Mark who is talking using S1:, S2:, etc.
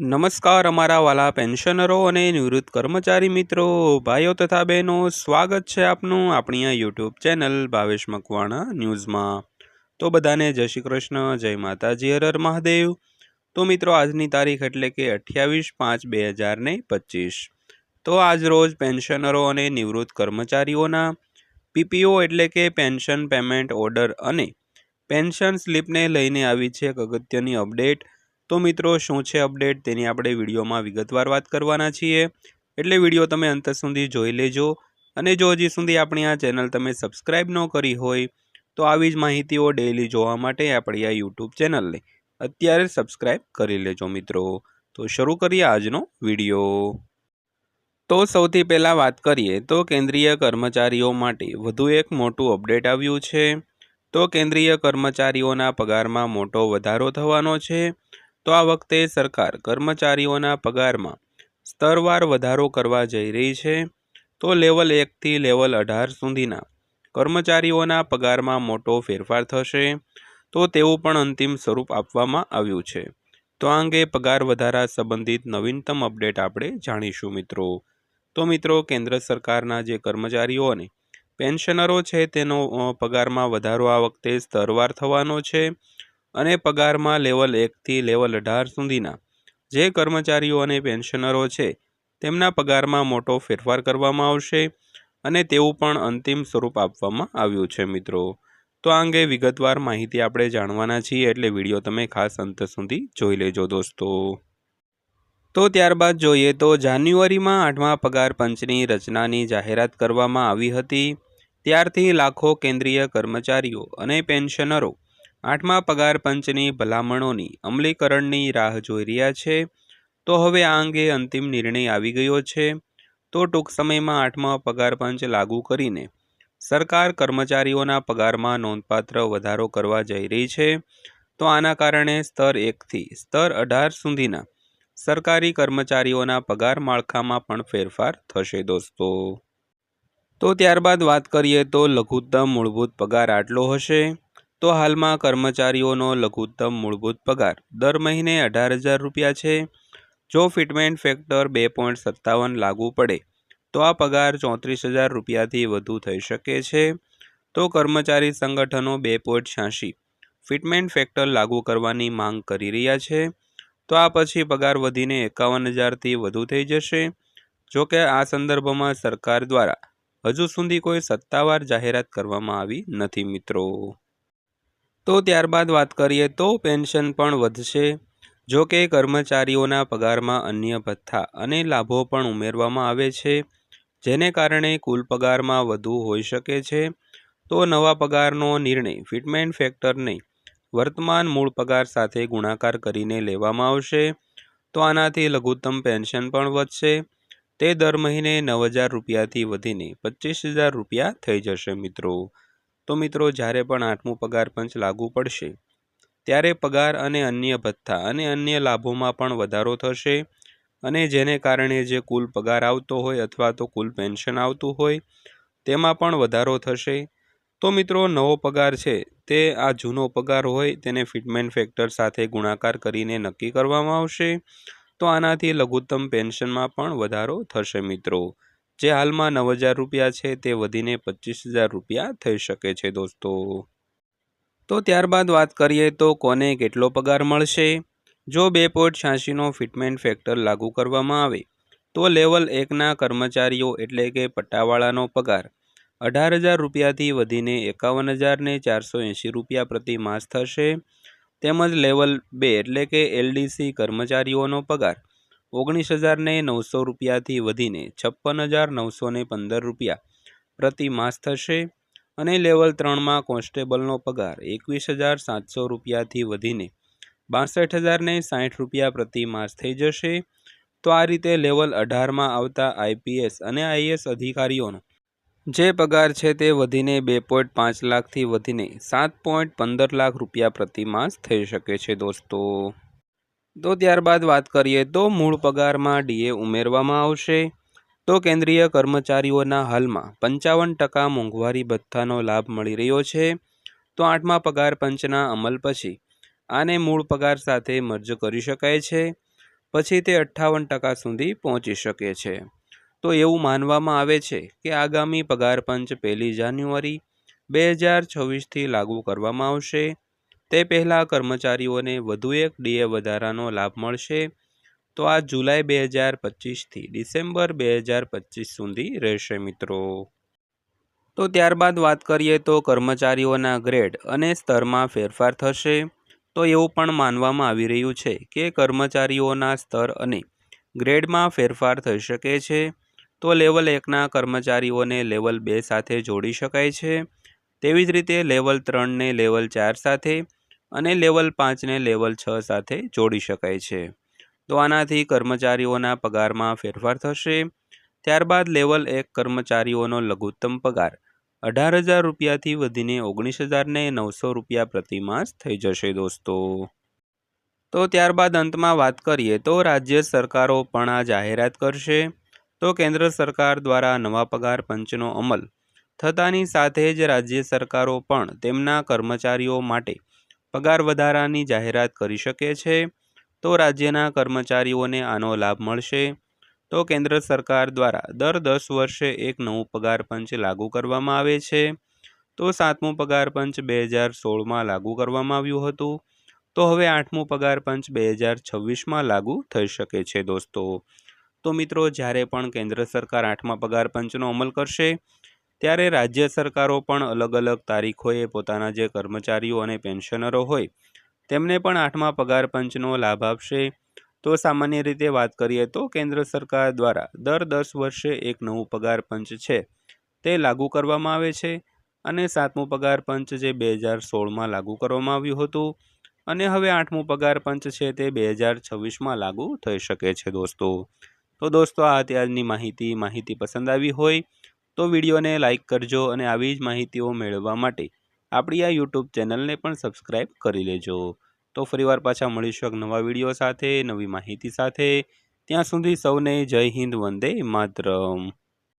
S1: નમસ્કાર અમારા વાલા પેન્શનરો અને નિવૃત્ત કર્મચારી મિત્રો. ભાઈઓ તથા બહેનો, સ્વાગત છે આપનું આપણી આ યુટ્યુબ ચેનલ ભાવેશ મકવાણા ન્યૂઝમાં. તો બધાને જય શ્રી કૃષ્ણ, જય માતાજી હરર મહાદેવ. તો મિત્રો, આજની તારીખ એટલે કે અઠ્યાવીસ પાંચ બે હજાર ને પચીસ. તો આજ રોજ પેન્શનરો અને નિવૃત્ત કર્મચારીઓના પીપીઓ એટલે કે પેન્શન પેમેન્ટ ઓર્ડર અને પેન્શન સ્લીપને લઈને આવી છે એક અગત્યની અપડેટ. તો મિત્રો, શું છે અપડેટ તેની આપણે વિડીયોમાં વિગતવાર વાત કરવાના છીએ. એટલે વીડિયો તમે અંત સુધી જોઈ લેજો. અને જો હજી સુધી આપણી આ ચેનલ તમે સબસ્ક્રાઈબ ન કરી હોય, તો આવી જ માહિતીઓ ડેઈલી જોવા માટે આપણી આ યુટ્યુબ ચેનલને અત્યારે સબસ્ક્રાઈબ કરી લેજો મિત્રો. તો શરૂ કરીએ આજનો વીડિયો. તો સૌથી પહેલાં વાત કરીએ, તો કેન્દ્રીય કર્મચારીઓ માટે વધુ એક મોટું અપડેટ આવ્યું છે. તો કેન્દ્રીય કર્મચારીઓના પગારમાં મોટો વધારો થવાનો છે. તો આ વખતે સરકાર કર્મચારીઓના પગારમાં સ્તરવાર વધારો કરવા જઈ રહી છે. તો લેવલ એકથી લેવલ અઢાર સુધીના કર્મચારીઓના પગારમાં મોટો ફેરફાર થશે. તો તેવું પણ અંતિમ સ્વરૂપ આપવામાં આવ્યું છે. તો આ અંગે પગાર વધારા સંબંધિત નવીનતમ અપડેટ આપણે જાણીશું મિત્રો. તો મિત્રો, કેન્દ્ર સરકારના જે કર્મચારીઓ અને પેન્શનરો છે, તેનો પગારમાં વધારો આ વખતે સ્તરવાર થવાનો છે. અને પગારમાં લેવલ એકથી લેવલ અઢાર સુધીના. જે કર્મચારીઓ અને પેન્શનરો છે, તેમના પગારમાં મોટો ફેરફાર કરવામાં આવશે અને તેવું પણ અંતિમ સ્વરૂપ આપવામાં આવ્યું છે મિત્રો. તો આ અંગે વિગતવાર માહિતી આપણે જાણવાના છીએ એટલે વીડિયો તમે ખાસ અંત સુધી જોઈ લેજો દોસ્તો. તો ત્યારબાદ જોઈએ તો જાન્યુઆરીમાં આઠમા પગાર પંચની રચનાની જાહેરાત કરવામાં આવી હતી. ત્યારથી લાખો કેન્દ્રીય કર્મચારીઓ અને પેન્શનરો આઠમા પગાર પંચની ભલામણોની અમલીકરણની રાહ જોઈ રહ્યા છે. તો હવે આ અંગે અંતિમ નિર્ણય આવી ગયો છે. તો ટૂંક સમયમાં આઠમા પગાર પંચ લાગુ કરીને સરકાર કર્મચારીઓના પગારમાં નોંધપાત્ર વધારો કરવા જઈ રહી છે. તો આના કારણે સ્તર એકથી સ્તર અઢાર સુધીના સરકારી કર્મચારીઓના પગાર માળખામાં પણ ફેરફાર થશે દોસ્તો. તો ત્યારબાદ વાત કરીએ તો લઘુત્તમ મૂળભૂત પગાર આટલો હશે. તો હાલમાં કર્મચારીઓનો લઘુત્તમ મૂળભૂત પગાર દર મહિને અઢાર હજાર રૂપિયા છે. જો ફિટમેન્ટ ફેક્ટર બે પોઈન્ટ સત્તાવન લાગુ પડે, તો આ પગાર ચોત્રીસ હજાર રૂપિયાથી વધુ થઈ શકે છે. તો કર્મચારી સંગઠનો બે પોઈન્ટ છ્યાસી ફિટમેન્ટ ફેક્ટર લાગુ કરવાની માંગ કરી રહ્યા છે. તો આ પછી પગાર વધીને એકાવન હજારથી વધુ થઈ જશે. જો કે આ સંદર્ભમાં સરકાર દ્વારા હજુ સુધી કોઈ સત્તાવાર જાહેરાત કરવામાં આવી નથી, મિત્રો. તો ત્યારબાદ વાત કરીએ તો પેન્શન પણ વધશે. જો કે કર્મચારીઓના પગારમાં અન્ય ભથ્થા અને લાભો પણ ઉમેરવામાં આવે છે, જેને કારણે કુલ પગારમાં વધુ હોઈ શકે છે. તો નવા પગારનો નિર્ણય ફિટમેન્ટ ફેક્ટરને વર્તમાન મૂળ પગાર સાથે ગુણાકાર કરીને લેવામાં આવશે. તો આનાથી લઘુત્તમ પેન્શન પણ વધશે. તે દર મહિને નવ હજાર રૂપિયાથી વધીને પચીસ હજાર રૂપિયા થઈ જશે મિત્રો. તો મિત્રો જ્યારે પણ આઠમું પગાર પંચ લાગુ પડશે, ત્યારે પગાર અને અન્ય ભથ્થા અને અન્ય લાભોમાં પણ વધારો થશે અને જેને કારણે જે કુલ પગાર આવતો હોય અથવા તો કુલ પેન્શન આવતું હોય, તેમાં પણ વધારો થશે. તો મિત્રો નવો પગાર છે તે આ જૂનો પગાર હોય તેને ફિટમેન્ટ ફેક્ટર સાથે ગુણાકાર કરીને નક્કી કરવામાં આવશે. તો આનાથી લઘુત્તમ પેન્શનમાં પણ વધારો થશે મિત્રો. જે હાલમાં નવ હજાર રૂપિયા છે તે વધીને પચીસ હજાર રૂપિયા થઈ શકે છે દોસ્તો. તો ત્યારબાદ વાત કરીએ તો કોને કેટલો પગાર મળશે? જો બે પોઈન્ટ છ્યાસીનો ફિટમેન્ટ ફેક્ટર લાગુ કરવામાં આવે, તો લેવલ એકના કર્મચારીઓ એટલે કે પટ્ટાવાળાનો પગાર અઢાર હજાર રૂપિયાથી વધીને એકાવન હજારને ચારસો એંશી રૂપિયા પ્રતિ માસ થશે. તેમજ લેવલ બે એટલે કે એલડીસી કર્મચારીઓનો પગાર ઓગણીસ હજારને નવસો રૂપિયાથી વધીને છપ્પન હજાર નવસોને પંદર રૂપિયા પ્રતિ માસ થશે અને લેવલ ત્રણમાં કોન્સ્ટેબલનો પગાર એકવીસ હજાર સાતસો રૂપિયાથી વધીને બાસઠ હજારને સાઠ રૂપિયા પ્રતિ માસ થઈ જશે. તો આ રીતે લેવલ અઢારમાં આવતા આઈપીએસ અને આઈએસ અધિકારીઓનો જે પગાર છે તે વધીને બે પોઈન્ટ પાંચ લાખથી વધીને સાત પોઈન્ટ પંદર લાખ રૂપિયા પ્રતિ માસ થઈ શકે છે દોસ્તો. તો ત્યારબાદ વાત કરીએ તો મૂળ પગારમાં ડીએ ઉમેરવામાં આવશે. તો કેન્દ્રીય કર્મચારીઓના હાલમાં પંચાવન ટકા મોંઘવારી ભથ્થાનો લાભ મળી રહ્યો છે. તો આઠમા પગાર પંચના અમલ પછી આને મૂળ પગાર સાથે મર્જ કરી શકાય છે. પછી તે અઠ્ઠાવન ટકા સુધી પહોંચી શકે છે. તો એવું માનવામાં આવે છે કે આગામી પગાર પંચ પહેલી જાન્યુઆરી બે હજાર છવ્વીસથી લાગુ કરવામાં આવશે. તે પહેલાં કર્મચારીઓને વધુ એક ડીએ વધારાનો લાભ મળશે. તો આ જુલાઈ બે હજાર પચીસથી ડિસેમ્બર બે હજાર પચીસ સુધી રહેશે મિત્રો. તો ત્યારબાદ વાત કરીએ તો કર્મચારીઓના ગ્રેડ અને સ્તરમાં ફેરફાર થશે. તો એવું પણ માનવામાં આવી રહ્યું છે કે કર્મચારીઓના સ્તર અને ગ્રેડમાં ફેરફાર થઈ શકે છે. તો લેવલ એકના કર્મચારીઓને લેવલ બે સાથે જોડી શકાય છે. તેવી જ રીતે લેવલ ત્રણને લેવલ ચાર સાથે અને લેવલ પાંચને લેવલ છ સાથે જોડી શકાય છે. તો આનાથી કર્મચારીઓના પગારમાં ફેરફાર થશે. ત્યારબાદ લેવલ એક કર્મચારીઓનો લઘુત્તમ પગાર અઢાર હજાર રૂપિયાથી વધીને ઓગણીસ હજારને નવસો રૂપિયા પ્રતિમાસ થઈ જશે દોસ્તો. તો ત્યારબાદ અંતમાં વાત કરીએ તો રાજ્ય સરકારો પણ આ જાહેરાત કરશે. તો કેન્દ્ર સરકાર દ્વારા નવા પગાર પંચનો અમલ થતાની સાથે જ રાજ્ય સરકારો પણ તેમના કર્મચારીઓ માટે પગાર વધારાની જાહેરાત કરી શકે છે. તો રાજ્યના કર્મચારીઓને આનો લાભ મળશે. તો કેન્દ્ર સરકાર દ્વારા દર દસ વર્ષે એક નવું પગાર પંચ લાગુ કરવામાં આવે છે. તો સાતમું પગાર પંચ બે હજાર સોળમાં લાગુ કરવામાં આવ્યું હતું. તો હવે આઠમું પગાર પંચ બે હજાર છવ્વીસમાં લાગુ થઈ શકે છે દોસ્તો. તો મિત્રો, જ્યારે પણ કેન્દ્ર સરકાર આઠમા પગાર પંચનો અમલ કરશે ત્યારે રાજ્ય સરકારો પણ અલગ અલગ તારીખોએ પોતાના જે કર્મચારીઓ અને પેન્શનરો હોય, તેમને પણ આઠમા પગાર પંચનો લાભ આપશે. તો સામાન્ય રીતે વાત કરીએ તો કેન્દ્ર સરકાર દ્વારા દર દસ વર્ષે એક નવું પગાર પંચ છે, તે લાગુ કરવામાં આવે છે અને સાતમું પગાર પંચ જે બે હજાર સોળમાં લાગુ કરવામાં આવ્યું હતું અને હવે આઠમું પગાર પંચ છે તે બે હજાર છવ્વીસમાં લાગુ થઈ શકે છે દોસ્તો. તો દોસ્તો, આ અત્યારની માહિતી માહિતી પસંદ આવી હોય તો વિડીયોને લાઇક કરજો અને આવી જ માહિતીઓ મેળવવા માટે આપણી આ યુટ્યુબ ચેનલને પણ સબસ્ક્રાઈબ કરી લેજો. તો ફરીવાર પાછા મળીશું એક નવા વીડિયો સાથે, નવી માહિતી સાથે. ત્યાં સુધી સૌને જય હિન્દ, વંદે માતરમ.